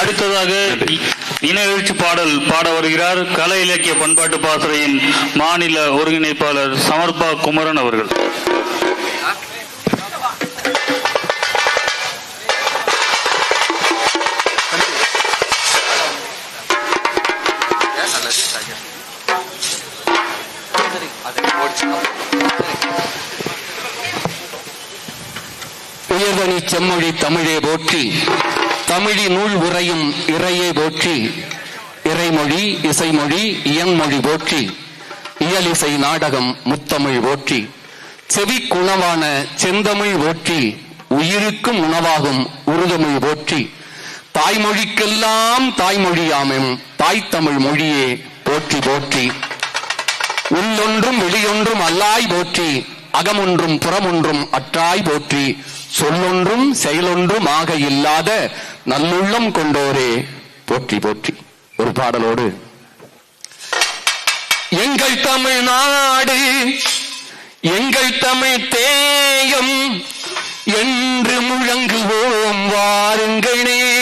அடுத்ததாக இனவெழுச்சி பாடல் பாட வருகிறார் கலை இலக்கிய பண்பாட்டு பாசறையின் மாநில ஒருங்கிணைப்பாளர் சமர்பா குமரன் அவர்கள். உயர்தனி செம்மொழி தமிழே போற்றி. தமிழி நூல் உரையும் இறையை போற்றி இறைமொழி இசைமொழி இயன்மொழி போற்றி இயலிசை நாடகம் முத்தமிழ் போற்றி செவிக்குணவான செந்தமிழ் போற்றி உயிருக்கும் உணவாகும் உருதமிழ் போற்றி தாய்மொழிக்கெல்லாம் தாய்மொழியாமும் தாய் தமிழ் மொழியே போற்றி போற்றி. உள்ளொன்றும் வெளியொன்றும் அல்லாய் போற்றி அகமொன்றும் புறமொன்றும் அற்றாய் போற்றி சொல்லொன்றும் செயலொன்றும் ஆக இல்லாத நல்லுள்ளம் கொண்டோரே போற்றி போற்றி. ஒரு பாடலோடு. எங்கள் தமிழ்நாடு எங்கள் தமிழ் தேயம் என்று முழங்குவோம் வாருங்களே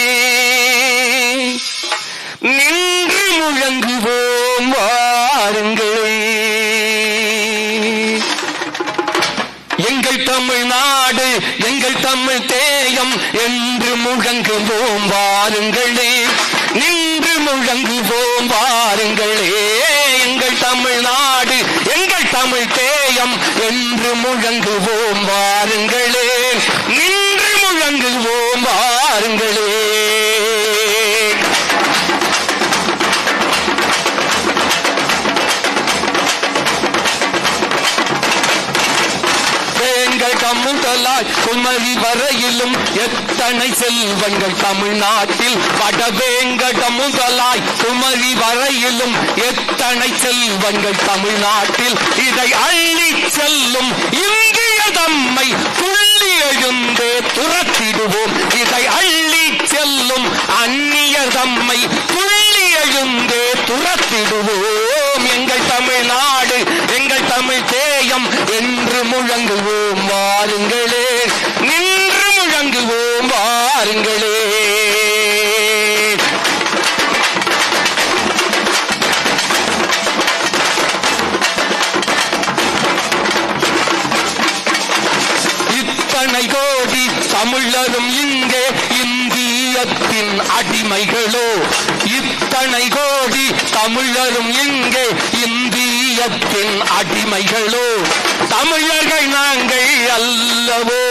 எங்கள் தமிழ் நாடு எங்கள் தமிழ் தேயம். என்று முழங்குவோம் வாருங்களே. நின்று முழங்குவோம் வாருங்களே. எங்கள் தமிழ் நாடு எங்கள் தமிழ் தேயம். என்று முழங்குவோம் வாருங்களே. நின்று முழங்குவோம் வாருங்களே. முதலாய் குமரி வரையிலும் எத்தனை செல்வங்கள் தமிழ்நாட்டில் வடவேங்கட முதலாய் குமரி வரையிலும் எத்தனை செல்வங்கள் தமிழ்நாட்டில்? இதை அள்ளி செல்லும் இந்திய தம்மை துள்ளி எழுந்தே துரத்திடுவோம். இதை அள்ளி செல்லும் அந்நிய தம்மை துள்ளி எழுந்தே துரத்திடுவோம். எங்கள் தமிழ்நாடு எங்கள் தமிழ் தேயம் என்று முழங்குவோம். வாருங்களே நின்று முழங்குவோம் வாருங்களே இத்தனை கோடி தமிழரும் இங்கே இந்தியத்தின் அடிமைகளோ. இத்தனை கோடி தமிழரும் இங்கே இந்திய இந்தியத்தின் அடிமைகளோ தமிழர்கள் நாங்கள் அல்லவோ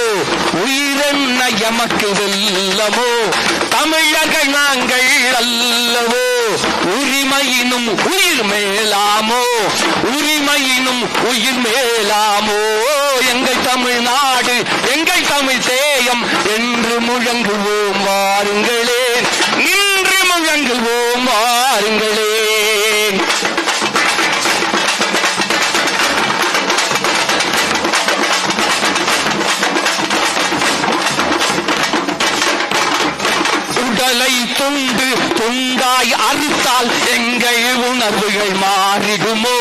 உயிரென்ன எமக்கு வெல்லமோ தமிழர்கள் நாங்கள் அல்லவோ உரிமையினும் உயிர் மேலாமோ உரிமையினும் உயிர் மேலாமோ எங்கள் தமிழ்நாடு எங்கள் தமிழ் தேயம் என்று முழங்குவோம் வாருங்களே நின்று முழங்குவோம் வாருங்களே. உடலை அறுத்தால் எங்கள் உணர்வுகள் மாறிடுமோ?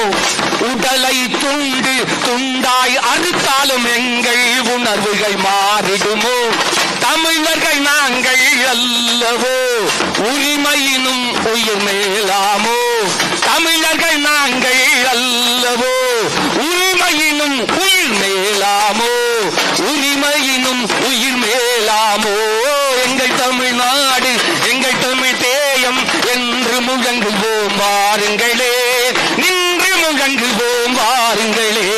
உடலை துண்டு துண்டாய் அறுத்தாலும் எங்கள் உணர்வுகள் மாறிடுமோ? தமிழர்கள் நாங்கள் அல்லவோ? உரிமையினும் உயிர் மேலாமோ? தமிழர்கள் நாங்கள் அல்லவோ? உரிமையினும் உயிர் மேலாமோ? உரிமையினும் உயிர் மேலாமோ? எங்கள் தமிழ்நாடு எங்கள் தமிழ் தேயம் என்று முழங்குவோம் வாருங்களே. நின்று முழங்குவோம் வாருங்களே.